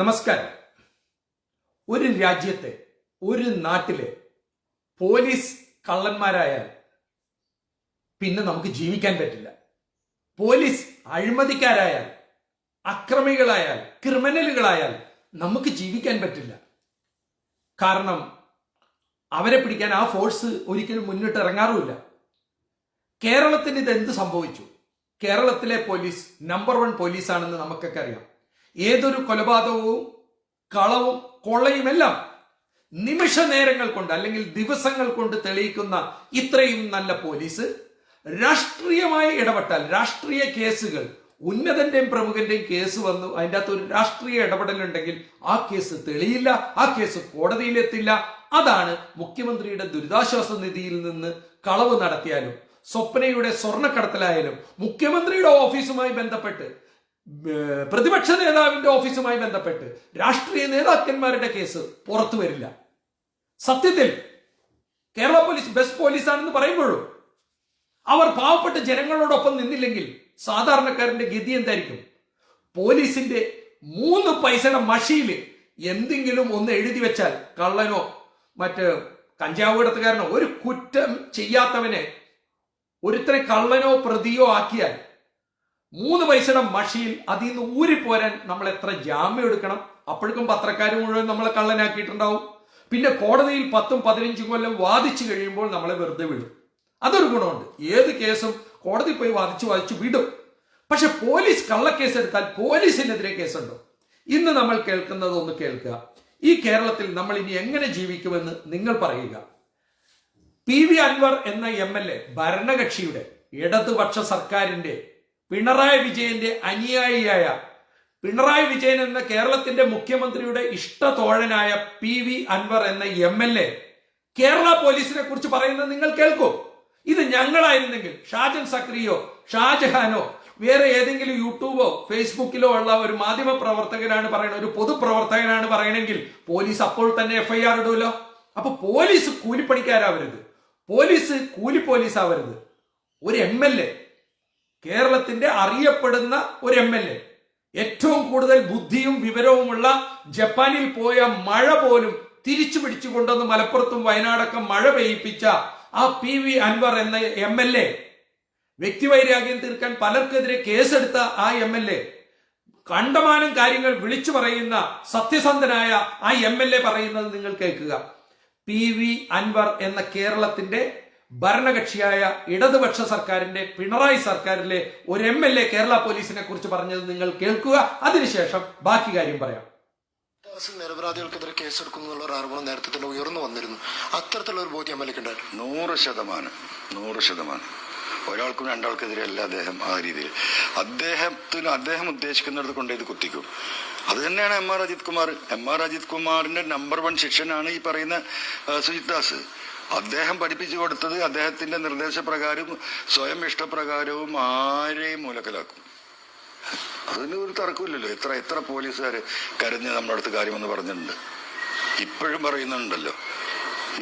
നമസ്കാരം. ഒരു രാജ്യത്തെ ഒരു നാട്ടിലെ പോലീസ് കള്ളന്മാരായാൽ പിന്നെ നമുക്ക് ജീവിക്കാൻ പറ്റില്ല. പോലീസ് അഴിമതിക്കാരായാൽ അക്രമികളായാൽ ക്രിമിനലുകളായാൽ നമുക്ക് ജീവിക്കാൻ പറ്റില്ല. കാരണം അവരെ പിടിക്കാൻ ആ ഫോഴ്സ് ഒരിക്കലും മുന്നിട്ട് ഇറങ്ങാറുമില്ല. കേരളത്തിന് ഇത് എന്ത് സംഭവിച്ചു? കേരളത്തിലെ പോലീസ് നമ്പർ വൺ പോലീസാണെന്ന് നമുക്കൊക്കെ അറിയാം. ഏതൊരു കൊലപാതകവും കളവും കൊള്ളയുമെല്ലാം നിമിഷ നേരങ്ങൾ കൊണ്ട് അല്ലെങ്കിൽ ദിവസങ്ങൾ കൊണ്ട് തെളിയിക്കുന്ന ഇത്രയും നല്ല പോലീസ് രാഷ്ട്രീയമായി ഇടപെട്ടാൽ രാഷ്ട്രീയ കേസുകൾ ഉന്നതന്റെയും പ്രമുഖന്റെയും കേസ് വന്നു അതിന്റെ അകത്ത് ഒരു രാഷ്ട്രീയ ഇടപെടലുണ്ടെങ്കിൽ ആ കേസ് തെളിയില്ല ആ കേസ് കോടതിയിലെത്തില്ല. അതാണ് മുഖ്യമന്ത്രിയുടെ ദുരിതാശ്വാസ നിധിയിൽ നിന്ന് കളവ് നടത്തിയാലും സ്വപ്നയുടെ സ്വർണക്കടത്തലായാലും മുഖ്യമന്ത്രിയുടെ ഓഫീസുമായി ബന്ധപ്പെട്ട് പ്രതിപക്ഷ നേതാവിന്റെ ഓഫീസുമായി ബന്ധപ്പെട്ട് രാഷ്ട്രീയ നേതാക്കന്മാരുടെ കേസ് പുറത്തു വരില്ല. സത്യത്തിൽ കേരള പോലീസ് ബെസ്റ്റ് പോലീസാണെന്ന് പറയുമ്പോഴും? അവർ പാവപ്പെട്ട ജനങ്ങളോടൊപ്പം നിന്നില്ലെങ്കിൽ സാധാരണക്കാരന്റെ ഗതി എന്തായിരിക്കും? പോലീസിന്റെ മൂന്ന് പൈസയുടെ മഷിയിൽ എന്തെങ്കിലും ഒന്ന് എഴുതി വെച്ചാൽ കള്ളനോ മറ്റ് കഞ്ചാവ് കിടത്തുകാരനോ ഒരു കുറ്റം ചെയ്യാത്തവനെ ഒരുത്തനെ കള്ളനോ പ്രതിയോ ആക്കിയാൽ മൂന്ന് പൈസയുടെ മഷിയിൽ അതിൽ നിന്ന് ഊരിപ്പോരാൻ നമ്മൾ എത്ര ജാമ്യം എടുക്കണം? അപ്പോഴേക്കും പത്രക്കാർ മുഴുവൻ നമ്മളെ കള്ളനാക്കിയിട്ടുണ്ടാവും. പിന്നെ കോടതിയിൽ പത്തും പതിനഞ്ചും കൊല്ലം വാദിച്ചു കഴിയുമ്പോൾ നമ്മളെ വെറുതെ വിടും. അതൊരു ഗുണമുണ്ട്. ഏത് കേസും കോടതി പോയി വാദിച്ചു വാദിച്ചു വിടും. പക്ഷെ പോലീസ് കള്ളക്കേസ് എടുത്താൽ പോലീസിനെതിരെ കേസുണ്ടോ? ഇന്ന് നമ്മൾ കേൾക്കുന്നത് ഒന്ന് കേൾക്കുക. ഈ കേരളത്തിൽ നമ്മൾ ഇനി എങ്ങനെ ജീവിക്കുമെന്ന് നിങ്ങൾ പറയുക. പി വി അൻവർ എന്ന എം എൽ എ ഭരണകക്ഷിയുടെ ഇടതുപക്ഷ സർക്കാരിന്റെ പിണറായി വിജയന്റെ അനുയായിയായ പിണറായി വിജയൻ എന്ന കേരളത്തിന്റെ മുഖ്യമന്ത്രിയുടെ ഇഷ്ടതോഴനായ പി വി അൻവർ എന്ന എം എൽ എ കേരള പോലീസിനെ കുറിച്ച് പറയുന്നത് നിങ്ങൾ കേൾക്കൂ. ഇത് ഞങ്ങളായിരുന്നെങ്കിൽ ഷാജൻ സക്രിയോ ഷാജഹാനോ വേറെ ഏതെങ്കിലും യൂട്യൂബോ ഫേസ്ബുക്കിലോ ഉള്ള ഒരു മാധ്യമ പ്രവർത്തകനാണ് പറയുന്നത് ഒരു പൊതുപ്രവർത്തകനാണ് പറയണമെങ്കിൽ പോലീസ് അപ്പോൾ തന്നെ എഫ്ഐആർ ഇടുമല്ലോ അപ്പൊ പോലീസ് കൂലിപ്പണിക്കാരാവരുത്. പോലീസ് കൂലി പോലീസ് ആവരുത് ഒരു എം എൽ എ കേരളത്തിന്റെ അറിയപ്പെടുന്ന ഒരു എം എൽ എ. ഏറ്റവും കൂടുതൽ ബുദ്ധിയും വിവരവുമുള്ള ജപ്പാനിൽ പോയ മഴ പോലും തിരിച്ചു പിടിച്ചു കൊണ്ടുവന്ന് മലപ്പുറത്തും വയനാടൊക്കെ മഴ പെയ്യിപ്പിച്ച ആ പി വി അൻവർ എന്ന എം എൽ എ. വ്യക്തിവൈരാഗ്യം തീർക്കാൻ പലർക്കെതിരെ കേസെടുത്ത ആ എം എൽ എ. കണ്ടമാനം കാര്യങ്ങൾ വിളിച്ചു പറയുന്ന സത്യസന്ധനായ ആ എം എൽ എ പറയുന്നത് നിങ്ങൾ കേൾക്കുക. പി വി അൻവർ എന്ന കേരളത്തിന്റെ ഭരണകക്ഷിയായ ഇടതുപക്ഷ സർക്കാരിന്റെ പിണറായി സർക്കാരിലെ ഒരു എം എൽ എ കേരള പോലീസിനെ കുറിച്ച് പറഞ്ഞത് നിങ്ങൾ കേൾക്കുക. അതിനുശേഷം ബാക്കി കാര്യം പറയാം. നിരപരാധികൾക്കെതിരെ കേസെടുക്കുന്നുള്ള ഒരു ആരോപണം നേരത്തെ തന്നെ ഉയർന്നു വന്നിരുന്നു. അത്തരത്തിലുള്ള ഒരു ബോധ്യം എം എൽ നൂറ് ശതമാനം നൂറ് ശതമാനം. ഒരാൾക്കും രണ്ടാൾക്കെതിരെ അല്ല അദ്ദേഹം ആ രീതിയിൽ. അദ്ദേഹത്തിന് അദ്ദേഹം ഉദ്ദേശിക്കുന്നിടത്ത് കൊണ്ട് ഇത് കുത്തിക്കും. അത് തന്നെയാണ് M R Ajith Kumar. M R Ajith കുമാറിന്റെ നമ്പർ വൺ ശിഷ്യനാണ് ഈ പറയുന്ന സുജിത് ദാസ്. അദ്ദേഹം പഠിപ്പിച്ചു കൊടുത്തത് അദ്ദേഹത്തിന്റെ നിർദ്ദേശപ്രകാരം സ്വയം ഇഷ്ടപ്രകാരവും ആരെയും മൂലക്കലാക്കും. അതിന് ഒരു തർക്കമില്ലല്ലോ. എത്ര എത്ര പോലീസുകാർ കരഞ്ഞ് നമ്മുടെ അടുത്ത് കാര്യമെന്ന് പറഞ്ഞിട്ടുണ്ട്. ഇപ്പോഴും പറയുന്നുണ്ടല്ലോ.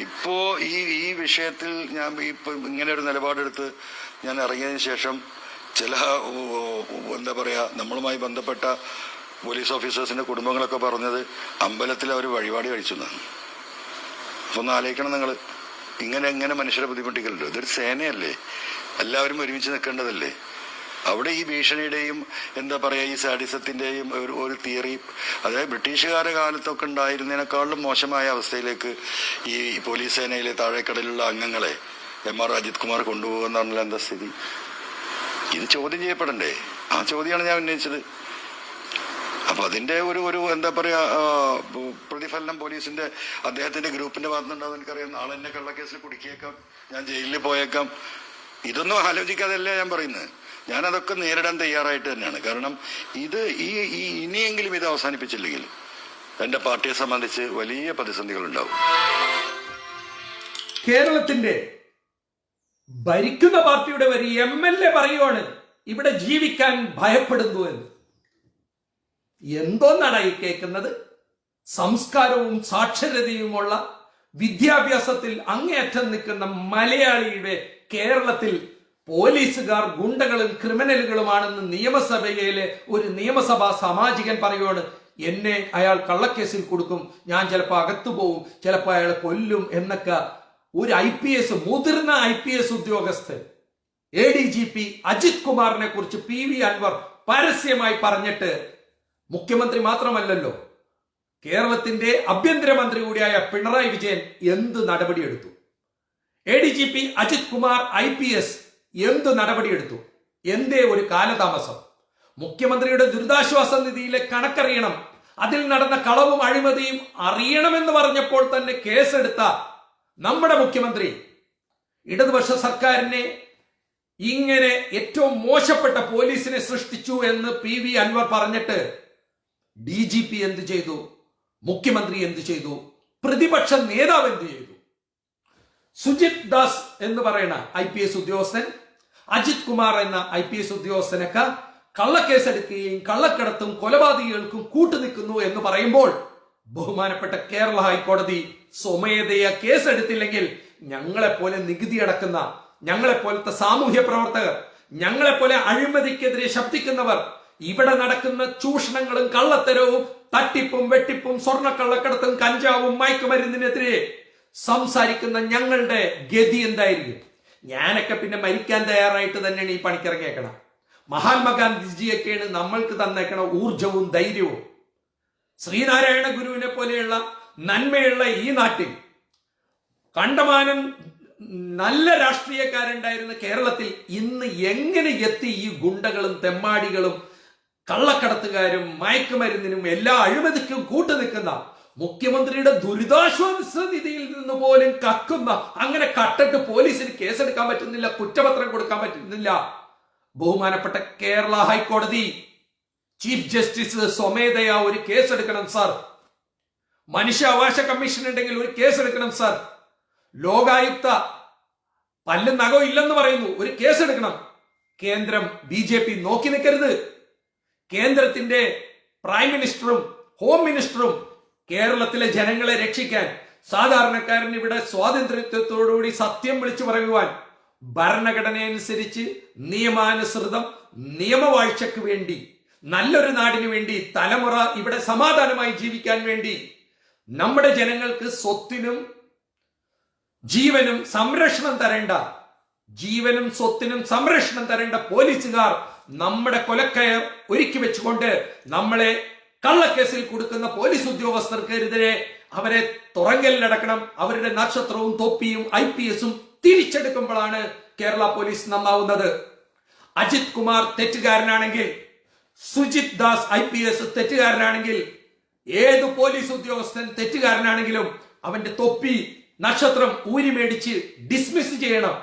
ഇപ്പോ ഈ ഈ വിഷയത്തിൽ ഞാൻ ഇപ്പൊ ഇങ്ങനെ ഒരു നിലപാടെടുത്ത് ഞാൻ ഇറങ്ങിയതിന് ശേഷം ചില എന്താ പറയാ നമ്മളുമായി ബന്ധപ്പെട്ട പോലീസ് ഓഫീസേഴ്സിന്റെ കുടുംബങ്ങളൊക്കെ പറഞ്ഞത് അമ്പലത്തിൽ അവർ വഴിപാട് കഴിച്ചു എന്നാണ് ഒന്ന് ആലോചിക്കണം നിങ്ങൾ ഇങ്ങനെ എങ്ങനെ മനുഷ്യരെ ബുദ്ധിമുട്ടിക്കലല്ലോ ഇതൊരു സേനയല്ലേ? എല്ലാവരും ഒരുമിച്ച് നിൽക്കേണ്ടതല്ലേ? അവിടെ ഈ ഭീഷണിയുടെയും എന്താ പറയുക ഈ സാഡിസത്തിന്റെയും ഒരു ഒരു തിയറി അതായത് ബ്രിട്ടീഷുകാരുടെ കാലത്തൊക്കെ ഉണ്ടായിരുന്നതിനേക്കാളും മോശമായ അവസ്ഥയിലേക്ക് ഈ പോലീസ് സേനയിലെ താഴേക്കടയിലുള്ള അംഗങ്ങളെ എം ആർ അജിത് കുമാർ കൊണ്ടുപോകുന്നതാണല്ലോ എന്താ സ്ഥിതി? ഇത് ചോദ്യം ചെയ്യപ്പെടണ്ടേ? ആ ചോദ്യമാണ് ഞാൻ ഉന്നയിച്ചത്. അപ്പൊ അതിന്റെ ഒരു ഒരു എന്താ പറയാ പ്രതിഫലനം പോലീസിന്റെ അദ്ദേഹത്തിന്റെ ഗ്രൂപ്പിന്റെ ഭാഗത്തുനിന്നുണ്ടാവും എനിക്കറിയാം. നാളെ എന്നെ കള്ളക്കേസിൽ കുടുക്കിയേക്കാം. ഞാൻ ജയിലിൽ പോയേക്കാം. ഇതൊന്നും ആലോചിക്കാതല്ല ഞാൻ പറയുന്നത്. ഞാൻ അതൊക്കെ നേരിടാൻ തയ്യാറായിട്ട് തന്നെയാണ്. കാരണം ഇത് ഈ ഈ ഇനിയെങ്കിലും ഇത് അവസാനിപ്പിച്ചില്ലെങ്കിൽ എന്റെ പാർട്ടിയെ സംബന്ധിച്ച് വലിയ പ്രതിസന്ധികൾ ഉണ്ടാവും കേരളത്തിന്റെ ഭരിക്കുന്ന പാർട്ടിയുടെ ഒരു എം എൽ എ പറയുവാണ് ഇവിടെ ജീവിക്കാൻ ഭയപ്പെടുന്നു എന്ന്. എന്തോന്നാണ് ഈ കേൾക്കുന്നത്? സംസ്കാരവും സാക്ഷരതയുമുള്ള വിദ്യാഭ്യാസത്തിൽ അങ്ങേയറ്റം നിൽക്കുന്ന മലയാളിയുടെ കേരളത്തിൽ പോലീസുകാർ ഗുണ്ടകളും ക്രിമിനലുകളുമാണെന്ന് നിയമസഭയിലെ ഒരു നിയമസഭാ സാമാജികൻ പറയുവാണ് എന്നെ അയാൾ കള്ളക്കേസിൽ കൊടുക്കും ഞാൻ ചിലപ്പോൾ അകത്തു പോവും ചിലപ്പോൾ അയാളെ കൊല്ലും എന്നൊക്കെ ഒരു ഐ പി എസ് മുതിർന്ന ഐ പി എസ് ഉദ്യോഗസ്ഥൻ A D G P Ajith കുമാറിനെ കുറിച്ച് പി വി അൻവർ പരസ്യമായി പറഞ്ഞിട്ട് മുഖ്യമന്ത്രി മാത്രമല്ലല്ലോ കേരളത്തിന്റെ ആഭ്യന്തരമന്ത്രി കൂടിയായ പിണറായി വിജയൻ എന്ത് നടപടിയെടുത്തു? A D G P Ajith Kumar I P S എന്ത് നടപടിയെടുത്തു? എന്തേ ഒരു കാലതാമസം? മുഖ്യമന്ത്രിയുടെ ദുരിതാശ്വാസ നിധിയിലെ കണക്കറിയണം അതിൽ നടന്ന കളവും അഴിമതിയും അറിയണമെന്ന് പറഞ്ഞപ്പോൾ തന്നെ കേസെടുത്ത നമ്മുടെ മുഖ്യമന്ത്രി ഇടതുപക്ഷ സർക്കാരിനെ ഇങ്ങനെ ഏറ്റവും മോശപ്പെട്ട പോലീസിനെ സൃഷ്ടിച്ചു എന്ന് പി വി അൻവർ പറഞ്ഞിട്ട് ഡി ജി പി എന്ത് ചെയ്തു? മുഖ്യമന്ത്രി എന്ത് ചെയ്തു? പ്രതിപക്ഷ നേതാവ് എന്ത് ചെയ്തു? സുജിത് ദാസ് എന്ന് പറയുന്ന ഐ പി എസ് ഉദ്യോഗസ്ഥൻ അജിത് കുമാർ എന്ന ഐ പി എസ് ഉദ്യോഗസ്ഥനൊക്കെ കള്ളക്കേസെടുക്കുകയും കള്ളക്കടത്തും കൊലപാതകികൾക്കും കൂട്ടുനിൽക്കുന്നു എന്ന് പറയുമ്പോൾ ബഹുമാനപ്പെട്ട കേരള ഹൈക്കോടതി സ്വമേധയ കേസെടുത്തില്ലെങ്കിൽ ഞങ്ങളെപ്പോലെ നികുതി അടക്കുന്ന ഞങ്ങളെപ്പോലത്തെ സാമൂഹ്യ പ്രവർത്തകർ ഞങ്ങളെപ്പോലെ അഴിമതിക്കെതിരെ ശബ്ദിക്കുന്നവർ ഇവിടെ നടക്കുന്ന ചൂഷണങ്ങളും കള്ളത്തരവും തട്ടിപ്പും വെട്ടിപ്പും സ്വർണക്കള്ളക്കടത്തും കഞ്ചാവും മയക്കുമരുന്നിനെതിരെ സംസാരിക്കുന്ന ഞങ്ങളുടെ ഗതി എന്തായിരിക്കും? ഞാനൊക്കെ പിന്നെ മരിക്കാൻ തയ്യാറായിട്ട് തന്നെയാണ് ഈ പണിക്കിറങ്ങിയേക്കണം മഹാത്മാഗാന്ധിജിയൊക്കെയാണ് നമ്മൾക്ക് തന്നേക്കണ ഊർജവും ധൈര്യവും. ശ്രീനാരായണ ഗുരുവിനെ പോലെയുള്ള നന്മയുള്ള ഈ നാട്ടിൽ കണ്ടമാനം നല്ല രാഷ്ട്രീയക്കാരുണ്ടായിരുന്ന കേരളത്തിൽ ഇന്ന് എങ്ങനെ എത്തി ഈ ഗുണ്ടകളും തെമ്മാടികളും കള്ളക്കടത്തുകാരും മയക്കുമരുന്നിനും എല്ലാ അഴിമതിക്കും കൂട്ടു നിൽക്കുന്ന മുഖ്യമന്ത്രിയുടെ ദുരിതാശ്വാസ നിധിയിൽ നിന്ന് പോലും കക്കുന്ന അങ്ങനെ കട്ടിട്ട് പോലീസിന് കേസെടുക്കാൻ പറ്റുന്നില്ല കുറ്റപത്രം കൊടുക്കാൻ പറ്റുന്നില്ല. ബഹുമാനപ്പെട്ട കേരള ഹൈക്കോടതി ചീഫ് ജസ്റ്റിസ് സ്വമേധയാ ഒരു കേസെടുക്കണം സാർ. മനുഷ്യാവകാശ കമ്മീഷൻ ഉണ്ടെങ്കിൽ ഒരു കേസെടുക്കണം സാർ. ലോകായുക്ത പല്ലും നഖവും ഇല്ലെന്ന് പറയുന്നു ഒരു കേസെടുക്കണം. കേന്ദ്രം ബി ജെ പി നോക്കി നിൽക്കരുത്. കേന്ദ്രത്തിന്റെ പ്രൈം മിനിസ്റ്ററും ഹോം മിനിസ്റ്ററും കേരളത്തിലെ ജനങ്ങളെ രക്ഷിക്കാൻ സാധാരണക്കാരൻ ഇവിടെ സ്വാതന്ത്ര്യത്തോടുകൂടി സത്യം വിളിച്ചു പറയുവാൻ ഭരണഘടനയനുസരിച്ച് നിയമാനുസൃതം നിയമവാഴ്ചയ്ക്ക് വേണ്ടി നല്ലൊരു നാടിനു വേണ്ടി തലമുറ ഇവിടെ സമാധാനമായി ജീവിക്കാൻ വേണ്ടി നമ്മുടെ ജനങ്ങൾക്ക് സ്വത്തിനും ജീവനും സംരക്ഷണം തരേണ്ട ജീവനും സ്വത്തിനും സംരക്ഷണം തരേണ്ട പോലീസുകാർ നമ്മുടെ കൊലക്കയർ ഒരുക്കി വെച്ചുകൊണ്ട് നമ്മളെ കള്ളക്കേസിൽ കൊടുക്കുന്ന പോലീസ് ഉദ്യോഗസ്ഥർക്കെതിരെ അവരെ തുറങ്കലിലടക്കണം അവരുടെ നക്ഷത്രവും തൊപ്പിയും ഐ പി എസും തിരിച്ചെടുക്കുമ്പോഴാണ് കേരള പോലീസ് നന്നാവുന്നത്. Ajith Kumar തെറ്റുകാരനാണെങ്കിൽ Sujith Das I P S തെറ്റുകാരനാണെങ്കിൽ ഏത് പോലീസ് ഉദ്യോഗസ്ഥൻ തെറ്റുകാരനാണെങ്കിലും അവന്റെ തൊപ്പി നക്ഷത്രം ഊരി മേടിച്ച് ഡിസ്മിസ് ചെയ്യണം.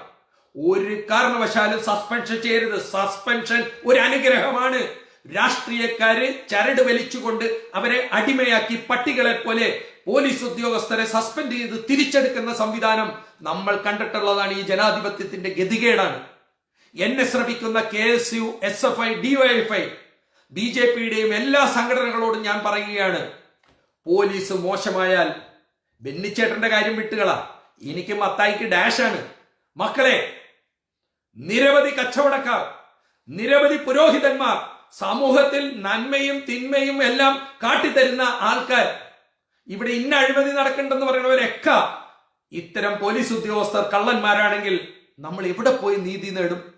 ഒരു കാരണവശാലും സസ്പെൻഷൻ ചെയ്യരുത്. സസ്പെൻഷൻ ഒരു അനുഗ്രഹമാണ്. രാഷ്ട്രീയക്കാര് ചരട് വലിച്ചുകൊണ്ട് അവരെ അടിമയാക്കി പട്ടികളെ പോലെ പോലീസ് ഉദ്യോഗസ്ഥരെ സസ്പെൻഡ് ചെയ്ത് തിരിച്ചെടുക്കുന്ന സംവിധാനം നമ്മൾ കണ്ടിട്ടുള്ളതാണ്. ഈ ജനാധിപത്യത്തിന്റെ ഗതികേടാണ്. എന്നെ ശ്രമിക്കുന്ന K S U S F I DYFI B J പിയുടെയും എല്ലാ സംഘടനകളോടും ഞാൻ പറയുകയാണ്. പോലീസ് മോശമായാൽ ബെന്നിച്ചേട്ടന്റെ കാര്യം വിട്ടുകളാ. എനിക്ക് മത്തായിക്ക് ഡാഷാണ് മക്കളെ നിരവധി കച്ചവടക്കാർ നിരവധി പുരോഹിതന്മാർ സമൂഹത്തിൽ നന്മയും തിന്മയും എല്ലാം കാട്ടിത്തരുന്ന ആൾക്കാർ. ഇവിടെ ഇന്ന അഴിമതി നടക്കണ്ടെന്ന് പറയുന്നവരൊക്കെ ഇത്തരം പോലീസ് ഉദ്യോഗസ്ഥർ കള്ളന്മാരാണെങ്കിൽ നമ്മൾ എവിടെ പോയി നീതി നേടും?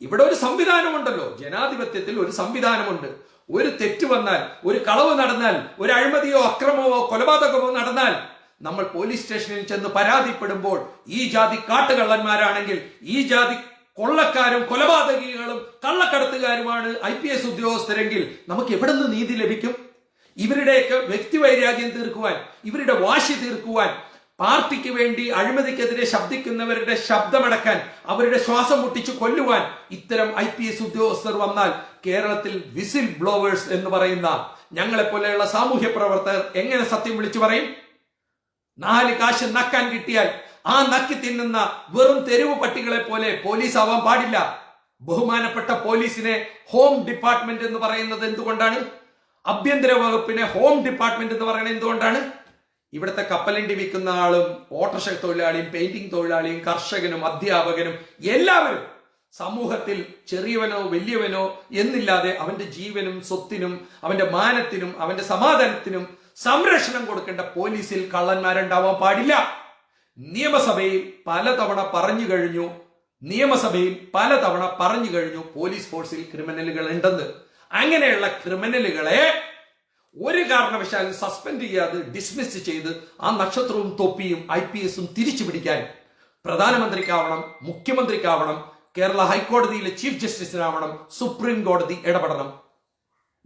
ഇവിടെ ഒരു സംവിധാനമുണ്ടല്ലോ. ജനാധിപത്യത്തിൽ ഒരു സംവിധാനമുണ്ട്. ഒരു തെറ്റ് വന്നാൽ ഒരു കളവ് നടന്നാൽ ഒരു അഴിമതിയോ അക്രമമോ കൊലപാതകമോ നടന്നാൽ നമ്മൾ പോലീസ് സ്റ്റേഷനിൽ ചെന്ന് പരാതിപ്പെടുമ്പോൾ ഈ ജാതി കാട്ടുകള്ളന്മാരാണെങ്കിൽ ഈ ജാതി കൊള്ളക്കാരും കൊലപാതകികളും കള്ളക്കടത്തുകാരുമാണ് ഐ പി എസ് ഉദ്യോഗസ്ഥരെങ്കിൽ നമുക്ക് എവിടെ നിന്ന് നീതി ലഭിക്കും? ഇവരുടെയൊക്കെ വ്യക്തിവൈരാഗ്യം തീർക്കുവാൻ ഇവരുടെ വാശി തീർക്കുവാൻ പാർട്ടിക്ക് വേണ്ടി അഴിമതിക്കെതിരെ ശബ്ദിക്കുന്നവരുടെ ശബ്ദമടക്കാൻ അവരുടെ ശ്വാസം മുട്ടിച്ചു കൊല്ലുവാൻ ഇത്തരം ഐ പി എസ് ഉദ്യോഗസ്ഥർ വന്നാൽ കേരളത്തിൽ വിസിൽ ബ്ലോവേഴ്സ് എന്ന് പറയുന്ന ഞങ്ങളെ പോലെയുള്ള സാമൂഹ്യ പ്രവർത്തകർ എങ്ങനെ സത്യം വിളിച്ചു പറയും? നാല് കാശ് നക്കാൻ കിട്ടിയാൽ ആ നക്കി തിന്നുന്ന വെറും തെരുവ് പട്ടികളെ പോലെ പോലീസ് ആവാൻ പാടില്ല. ബഹുമാനപ്പെട്ട പോലീസിനെ ഹോം ഡിപ്പാർട്ട്മെന്റ് എന്ന് പറയുന്നത് എന്തുകൊണ്ടാണ്? ആഭ്യന്തര വകുപ്പിനെ ഹോം ഡിപ്പാർട്ട്മെന്റ് എന്ന് പറയുന്നത് എന്തുകൊണ്ടാണ്? ഇവിടുത്തെ കപ്പലണ്ടി വിൽക്കുന്ന ആളും ഓട്ടോറിക്ഷ തൊഴിലാളിയും പെയിന്റിംഗ് തൊഴിലാളിയും കർഷകനും അധ്യാപകനും എല്ലാവരും സമൂഹത്തിൽ ചെറിയവനോ വലിയവനോ എന്നില്ലാതെ അവന്റെ ജീവനും സ്വത്തിനും അവന്റെ മാനത്തിനും അവന്റെ സമാധാനത്തിനും സംരക്ഷണം കൊടുക്കേണ്ട പോലീസിൽ കള്ളന്മാരുണ്ടാവാൻ പാടില്ല. നിയമസഭയിൽ പലതവണ പറഞ്ഞു കഴിഞ്ഞു നിയമസഭയിൽ പലതവണ പറഞ്ഞു കഴിഞ്ഞു പോലീസ് ഫോഴ്സിൽ ക്രിമിനലുകൾ ഉണ്ടെന്ന്. അങ്ങനെയുള്ള ക്രിമിനലുകളെ ഒരു കാരണവശാലും സസ്പെൻഡ് ചെയ്യാതെ ഡിസ്മിസ് ചെയ്ത് ആ നക്ഷത്രവും തൊപ്പിയും ഐ പി എസും തിരിച്ചു പിടിക്കാൻ പ്രധാനമന്ത്രിക്കാവണം മുഖ്യമന്ത്രിക്കാവണം കേരള ഹൈക്കോടതിയിലെ ചീഫ് ജസ്റ്റിസിനാവണം സുപ്രീം കോടതി ഇടപെടണം.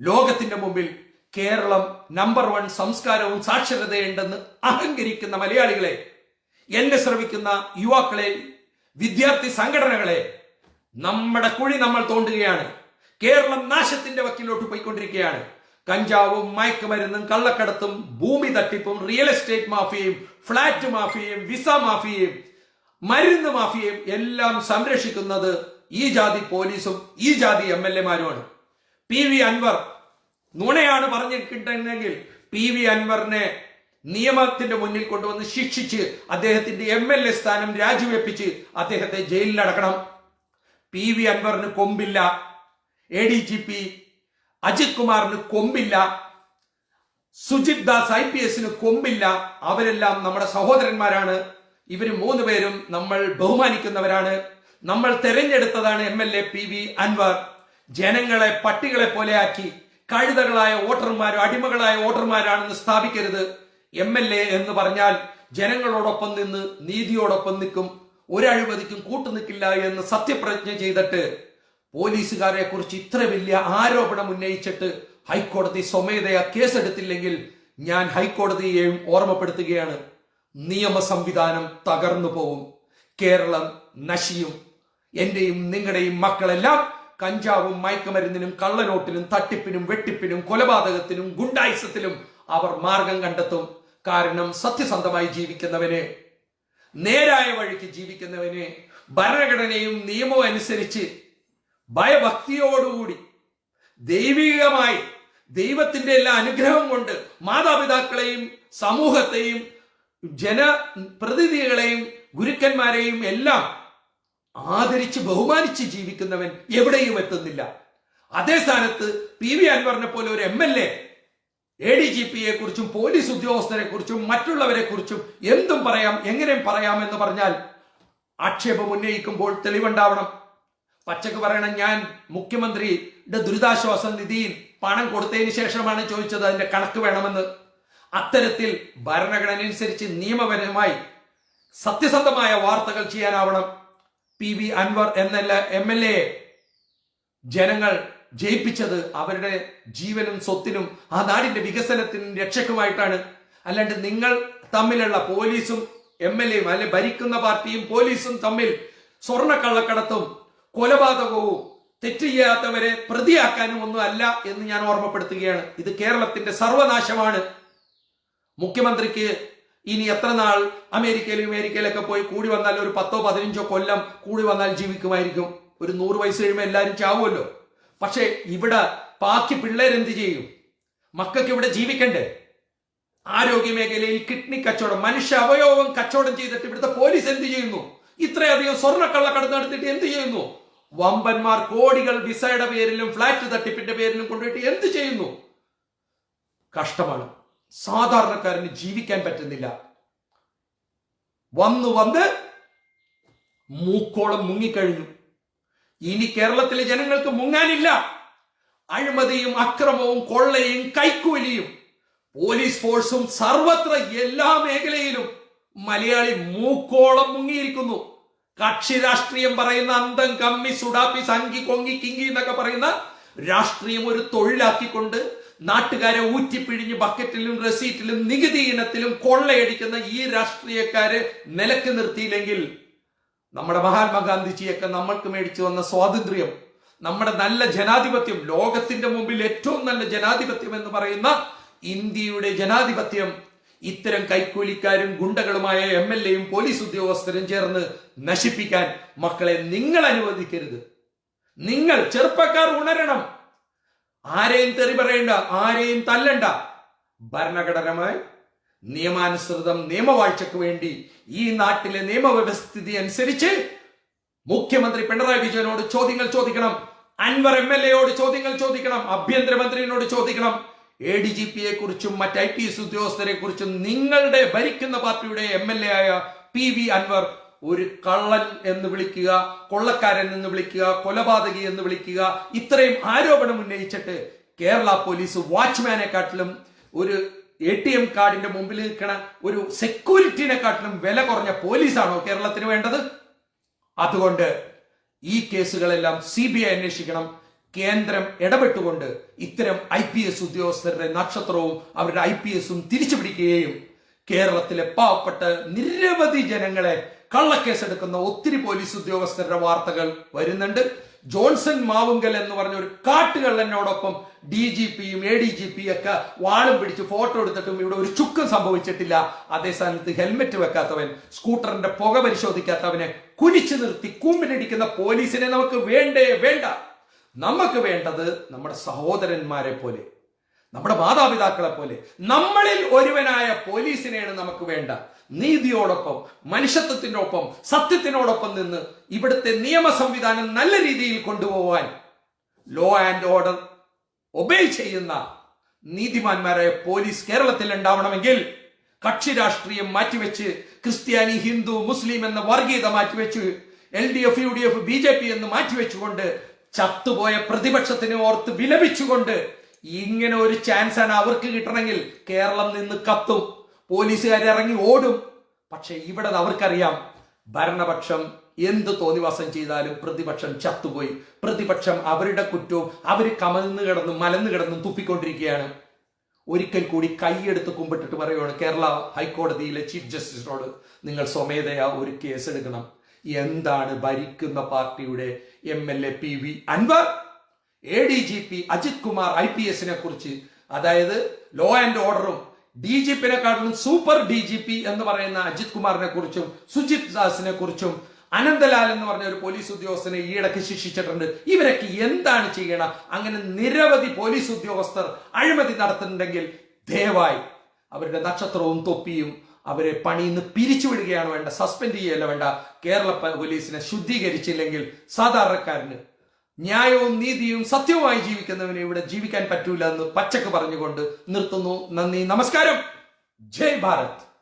ലോകത്തിന്റെ മുമ്പിൽ കേരളം നമ്പർ വൺ സംസ്കാരവും സാക്ഷരതയുണ്ടെന്ന് അഹങ്കരിക്കുന്ന മലയാളികളെ എന്നെ ശ്രമിക്കുന്ന യുവാക്കളെ വിദ്യാർത്ഥി സംഘടനകളെ നമ്മുടെ കുഴി നമ്മൾ തോണ്ടുകയാണ്. കേരളം നാശത്തിന്റെ വക്കിലോട്ട് പോയിക്കൊണ്ടിരിക്കുകയാണ്. കഞ്ചാവും മയക്കുമരുന്നും കള്ളക്കടത്തും ഭൂമി തട്ടിപ്പും റിയൽ എസ്റ്റേറ്റ് മാഫിയയും ഫ്ളാറ്റ് മാഫിയയും വിസ മാഫിയയും മരുന്ന് മാഫിയയും എല്ലാം സംരക്ഷിക്കുന്നത് ഈ ജാതി പോലീസും ഈ ജാതി എം എൽ എമാരുമാണ്. പി വി അൻവർ നുണയാണ് പറഞ്ഞിട്ടുണ്ടെങ്കിൽ പി വി അൻവറിനെ നിയമത്തിന്റെ മുന്നിൽ കൊണ്ടുവന്ന് ശിക്ഷിച്ച് അദ്ദേഹത്തിന്റെ എം എൽ എ സ്ഥാനം രാജിവെപ്പിച്ച് അദ്ദേഹത്തെ ജയിലിലടക്കണം പി വി അൻവറിന് കൊമ്പില്ല. A D G P Ajith കുമാറിന് കൊമ്പില്ല. സുജിത് ദാസ് ഐ പി എസിന് കൊമ്പില്ല. അവരെല്ലാം നമ്മുടെ സഹോദരന്മാരാണ്. ഇവർ മൂന്ന് പേരും നമ്മൾ ബഹുമാനിക്കുന്നവരാണ്. നമ്മൾ തെരഞ്ഞെടുത്തതാണ് M L A P V Anvar. ജനങ്ങളെ പട്ടികളെ പോലെയാക്കി കഴുതകളായ വോട്ടർമാരും അടിമകളായ വോട്ടർമാരാണെന്ന് സ്ഥാപിക്കരുത്. എം എൽ എ എന്ന് പറഞ്ഞാൽ ജനങ്ങളോടൊപ്പം നിന്ന് നീതിയോടൊപ്പം നിൽക്കും ഒരഴിമതിക്കും കൂട്ടുനിൽക്കില്ല എന്ന് സത്യപ്രതിജ്ഞ ചെയ്തിട്ട് പോലീസുകാരെ കുറിച്ച് ഇത്ര വലിയ ആരോപണം ഉന്നയിച്ചിട്ട് ഹൈക്കോടതി സ്വമേധയാ കേസെടുത്തില്ലെങ്കിൽ ഞാൻ ഹൈക്കോടതിയെയും ഓർമ്മപ്പെടുത്തുകയാണ്. നിയമ സംവിധാനം തകർന്നു പോവും. കേരളം നശിയും. എന്റെയും നിങ്ങളുടെയും മക്കളെല്ലാം കഞ്ചാവും മയക്കുമരുന്നിനും കള്ളനോട്ടിനും തട്ടിപ്പിനും വെട്ടിപ്പിനും കൊലപാതകത്തിനും ഗുണ്ടായുസത്തിലും അവർ മാർഗം കണ്ടെത്തും. കാരണം സത്യസന്ധമായി ജീവിക്കുന്നവന് നേരായ വഴിക്ക് ജീവിക്കുന്നവന് ഭരണഘടനയും നിയമവും അനുസരിച്ച് ഭയഭക്തിയോടുകൂടി ദൈവികമായി ദൈവത്തിന്റെ എല്ലാ അനുഗ്രഹം കൊണ്ട് മാതാപിതാക്കളെയും സമൂഹത്തെയും ജനപ്രതിനിധികളെയും ഗുരുക്കന്മാരെയും എല്ലാം ആദരിച്ച് ബഹുമാനിച്ച് ജീവിക്കുന്നവൻ എവിടെയും എത്തുന്നില്ല. അതേ സ്ഥാനത്ത് പി വി അൻവറിനെ പോലെ ഒരു M L A A D G പിയെ കുറിച്ചും പോലീസ് ഉദ്യോഗസ്ഥരെ കുറിച്ചും മറ്റുള്ളവരെ കുറിച്ചും എന്തും പറയാം എങ്ങനെയും പറയാം എന്ന് പറഞ്ഞാൽ ആക്ഷേപം ഉന്നയിക്കുമ്പോൾ തെളിവുണ്ടാവണം. പച്ചക്ക് പറയണം ഞാൻ മുഖ്യമന്ത്രിയുടെ ദുരിതാശ്വാസ നിധിയിൽ പണം കൊടുത്തതിന് ശേഷമാണ് ചോദിച്ചത് അതിന്റെ കണക്ക് വേണമെന്ന്. അത്തരത്തിൽ ഭരണഘടന അനുസരിച്ച് നിയമപരമായി സത്യസന്ധമായ വാർത്തകൾ ചെയ്യാനാവണം. പി വി അൻവർ എന്നല്ല എം എൽ എ ജനങ്ങൾ ജയിപ്പിച്ചത് അവരുടെ ജീവനും സ്വത്തിനും ആ നാടിന്റെ വികസനത്തിനും രക്ഷക്കുമായിട്ടാണ് അല്ലാണ്ട് നിങ്ങൾ തമ്മിലുള്ള പോലീസും എം എൽ എയും അല്ലെ ഭരിക്കുന്ന പാർട്ടിയും പോലീസും തമ്മിൽ സ്വർണക്കള്ളക്കടത്തും കൊലപാതകവും തെറ്റ് ചെയ്യാത്തവരെ പ്രതിയാക്കാനും ഒന്നും അല്ല എന്ന് ഞാൻ ഓർമ്മപ്പെടുത്തുകയാണ്. ഇത് കേരളത്തിന്റെ സർവനാശമാണ്. മുഖ്യമന്ത്രിക്ക് ഇനി എത്ര നാൾ അമേരിക്കയിലും അമേരിക്കയിലൊക്കെ പോയി കൂടി വന്നാൽ ഒരു പത്തോ പതിനഞ്ചോ കൊല്ലം കൂടി വന്നാൽ ജീവിക്കുമായിരിക്കും. ഒരു നൂറ് വയസ്സ് കഴിയുമ്പോൾ എല്ലാവരും ചാവുമല്ലോ. പക്ഷേ ഇവിടെ ബാക്കി പിള്ളേരെന്ത് ചെയ്യും? മക്കൾക്ക് ഇവിടെ ജീവിക്കണ്ടേ? ആരോഗ്യ മേഖലയിൽ കിഡ്നി കച്ചവടം മനുഷ്യ അവയവം കച്ചവടം ചെയ്തിട്ട് ഇവിടുത്തെ പോലീസ് എന്ത് ചെയ്യുന്നു? ഇത്രയധികം സ്വർണക്കള്ളക്കടത്ത് നടത്തിയിട്ട് എന്ത് ചെയ്യുന്നു? വമ്പന്മാർ കോടികൾ വിസയുടെ പേരിലും ഫ്ലാറ്റ് തട്ടിപ്പിന്റെ പേരിലും കൊണ്ടുപോയിട്ട് എന്ത് ചെയ്യുന്നു? കഷ്ടമാണ്. സാധാരണക്കാരന് ജീവിക്കാൻ പറ്റുന്നില്ല. വന്നു വന്ന് മൂക്കോളം മുങ്ങിക്കഴിഞ്ഞു. ഇനി കേരളത്തിലെ ജനങ്ങൾക്ക് മുങ്ങാനില്ല. അഴിമതിയും അക്രമവും കൊള്ളയും കൈക്കൂലിയും പോലീസ് ഫോഴ്സും സർവത്ര എല്ലാ മേഖലയിലും മലയാളി മൂക്കോളം മുങ്ങിയിരിക്കുന്നു. കക്ഷി രാഷ്ട്രീയം പറയുന്ന അന്തം കമ്മി സുഡാപ്പി സംഘി കൊങ്ങി കിങ്കി എന്നൊക്കെ പറയുന്ന രാഷ്ട്രീയം ഒരു തൊഴിലാക്കിക്കൊണ്ട് നാട്ടുകാരെ ഊറ്റിപ്പിഴിഞ്ഞ് ബക്കറ്റിലും റെസീറ്റിലും നികുതി ഇനത്തിലും കൊള്ളയടിക്കുന്ന ഈ രാഷ്ട്രീയക്കാരെ നിലയ്ക്ക് നിർത്തിയില്ലെങ്കിൽ നമ്മുടെ മഹാത്മാഗാന്ധിജിയൊക്കെ നമ്മൾക്ക് മേടിച്ചു വന്ന സ്വാതന്ത്ര്യം നമ്മുടെ നല്ല ജനാധിപത്യം ലോകത്തിന്റെ മുമ്പിൽ ഏറ്റവും നല്ല ജനാധിപത്യം എന്ന് പറയുന്ന ഇന്ത്യയുടെ ജനാധിപത്യം ഇത്തരം കൈക്കൂലിക്കാരും ഗുണ്ടകളുമായ എം എൽ എയും പോലീസ് ഉദ്യോഗസ്ഥരും ചേർന്ന് നശിപ്പിക്കാൻ മക്കളെ നിങ്ങൾ അനുവദിക്കരുത്. നിങ്ങൾ ചെറുപ്പക്കാർ ഉണരണം. ആരെയും തെറി പറയണ്ട ആരെയും തല്ലണ്ട. ഭരണഘടനമായി നിയമാനുസൃതം നിയമവാഴ്ചക്ക് വേണ്ടി ഈ നാട്ടിലെ നിയമവ്യവസ്ഥിതി അനുസരിച്ച് മുഖ്യമന്ത്രി പിണറായി വിജയനോട് ചോദ്യങ്ങൾ ചോദിക്കണം. അൻവർ എം എൽ എയോട് ചോദ്യങ്ങൾ ചോദിക്കണം. ആഭ്യന്തരമന്ത്രിയോട് ചോദിക്കണം. എ ഡി ജി പിയെ കുറിച്ചും മറ്റ് ഐ പി എസ് ഉദ്യോഗസ്ഥരെ കുറിച്ചും നിങ്ങളുടെ ഭരിക്കുന്ന പാർട്ടിയുടെ എം എൽ എ ആയ പി വി അൻവർ ഒരു കള്ളൻ എന്ന് വിളിക്കുക കൊള്ളക്കാരൻ എന്ന് വിളിക്കുക കൊലപാതകി എന്ന് വിളിക്കുക ഇത്രയും ആരോപണം ഉന്നയിച്ചിട്ട് കേരള പോലീസ് വാച്ച്മാനെക്കാട്ടിലും ഒരു എ ടി എം കാർഡിന്റെ മുമ്പിൽ നിൽക്കണ ഒരു സെക്യൂരിറ്റിനെക്കാട്ടിലും വില കുറഞ്ഞ പോലീസാണോ കേരളത്തിന് വേണ്ടത്? അതുകൊണ്ട് ഈ കേസുകളെല്ലാം സി ബി ഐ അന്വേഷിക്കണം. കേന്ദ്രം ഇടപെട്ടുകൊണ്ട് ഇത്തരം ഐ പി എസ് ഉദ്യോഗസ്ഥരുടെ നക്ഷത്രവും അവരുടെ ഐ പി എസും തിരിച്ചു പിടിക്കുകയും കേരളത്തിലെ പാവപ്പെട്ട നിരവധി ജനങ്ങളെ കള്ളക്കേസെടുക്കുന്ന ഒത്തിരി പോലീസ് ഉദ്യോഗസ്ഥരുടെ വാർത്തകൾ വരുന്നുണ്ട്. ജോൺസൺ മാവുങ്കൽ എന്ന് പറഞ്ഞ ഒരു കാട്ടുകള്ളനോടൊപ്പം ഡി ജി പിയും എ ഡി ജി പിയും ഒക്കെ വാളും പിടിച്ച് ഫോട്ടോ എടുത്തിട്ടും ഇവിടെ ഒരു ചുക്കും സംഭവിച്ചിട്ടില്ല. അതേ സ്ഥാനത്ത് ഹെൽമെറ്റ് വെക്കാത്തവൻ സ്കൂട്ടറിന്റെ പുക പരിശോധിക്കാത്തവനെ കുനിച്ചു നിർത്തി കൂമ്പിനടിക്കുന്ന പോലീസിനെ നമുക്ക് വേണ്ടേ വേണ്ട. നമുക്ക് വേണ്ടത് നമ്മുടെ സഹോദരന്മാരെ പോലെ നമ്മുടെ മാതാപിതാക്കളെ പോലെ. നമ്മളിൽ ഒരുവനായ പോലീസിനെയാണ് നമുക്ക് വേണ്ട. നീതിയോടൊപ്പം മനുഷ്യത്വത്തിന്റെ ഒപ്പം സത്യത്തിനോടൊപ്പം നിന്ന് ഇവിടുത്തെ നിയമ സംവിധാനം നല്ല രീതിയിൽ കൊണ്ടുപോകാൻ ലോ ആൻഡ് ഓർഡർ ഒബേ ചെയ്യുന്ന നീതിമാന്മാരായ പോലീസ് കേരളത്തിൽ ഉണ്ടാവണമെങ്കിൽ കക്ഷി രാഷ്ട്രീയം മാറ്റിവെച്ച് ക്രിസ്ത്യാനി ഹിന്ദു മുസ്ലിം എന്ന വർഗീയത മാറ്റിവെച്ച് L D F U D F B J P എന്ന് മാറ്റിവെച്ചുകൊണ്ട് ചത്തുപോയ പ്രതിപക്ഷത്തിന് ഓർത്ത് വിലപിച്ചുകൊണ്ട് ഇങ്ങനെ ഒരു ചാൻസാണ് അവർക്ക് കിട്ടണമെങ്കിൽ കേരളം നിന്ന് കത്തും. പോലീസുകാർ ഇറങ്ങി ഓടും. പക്ഷെ ഇവിടെ അവർക്കറിയാം. ഭരണപക്ഷം എന്ത് തോന്നിവാസം ചെയ്താലും പ്രതിപക്ഷം ചത്തുപോയി. പ്രതിപക്ഷം അവരുടെ കുറ്റവും അവർ കമന്ന് കിടന്നും മലന്ന് കിടന്നും തുപ്പിക്കൊണ്ടിരിക്കുകയാണ്. ഒരിക്കൽ കൂടി കൈയെടുത്ത് കുമ്പിട്ടിട്ട് പറയുകയാണ് കേരള ഹൈക്കോടതിയിലെ ചീഫ് ജസ്റ്റിസിനോട് നിങ്ങൾ സ്വമേധയാ ഒരു കേസ് എടുക്കണം എന്താണ് ഭരിക്കുന്ന പാർട്ടിയുടെ M L A P V Anvar? A D G P Ajith Kumar I P എസിനെ കുറിച്ച് അതായത് ലോ ആൻഡ് ഓർഡറും ഡി ജി പിനെക്കാട്ടിലും സൂപ്പർ ഡി ജി പി എന്ന് പറയുന്ന അജിത് കുമാറിനെ കുറിച്ചും സുജിത് ദാസിനെ കുറിച്ചും അനന്തലാൽ എന്ന് പറഞ്ഞ ഒരു പോലീസ് ഉദ്യോഗസ്ഥനെ ഈയിടയ്ക്ക് ശിക്ഷിച്ചിട്ടുണ്ട്. ഇവരൊക്കെ എന്താണ് ചെയ്യണം? അങ്ങനെ നിരവധി പോലീസ് ഉദ്യോഗസ്ഥർ അഴിമതി നടത്തുന്നുണ്ടെങ്കിൽ ദയവായി അവരുടെ നക്ഷത്രവും തൊപ്പിയും അവരെ പണിയിൽ നിന്ന് പിരിച്ചുവിടുകയാണ് വേണ്ട സസ്പെൻഡ് ചെയ്യുകയല്ല വേണ്ട. കേരള പോലീസിനെ ശുദ്ധീകരിച്ചില്ലെങ്കിൽ സാധാരണക്കാരന് ന്യായവും നീതിയും സത്യവുമായി ജീവിക്കുന്നവന് ഇവിടെ ജീവിക്കാൻ പറ്റൂല എന്ന് പച്ചക്ക് പറഞ്ഞുകൊണ്ട് നിർത്തുന്നു. നന്ദി. നമസ്കാരം. ജയ് ഭാരത്.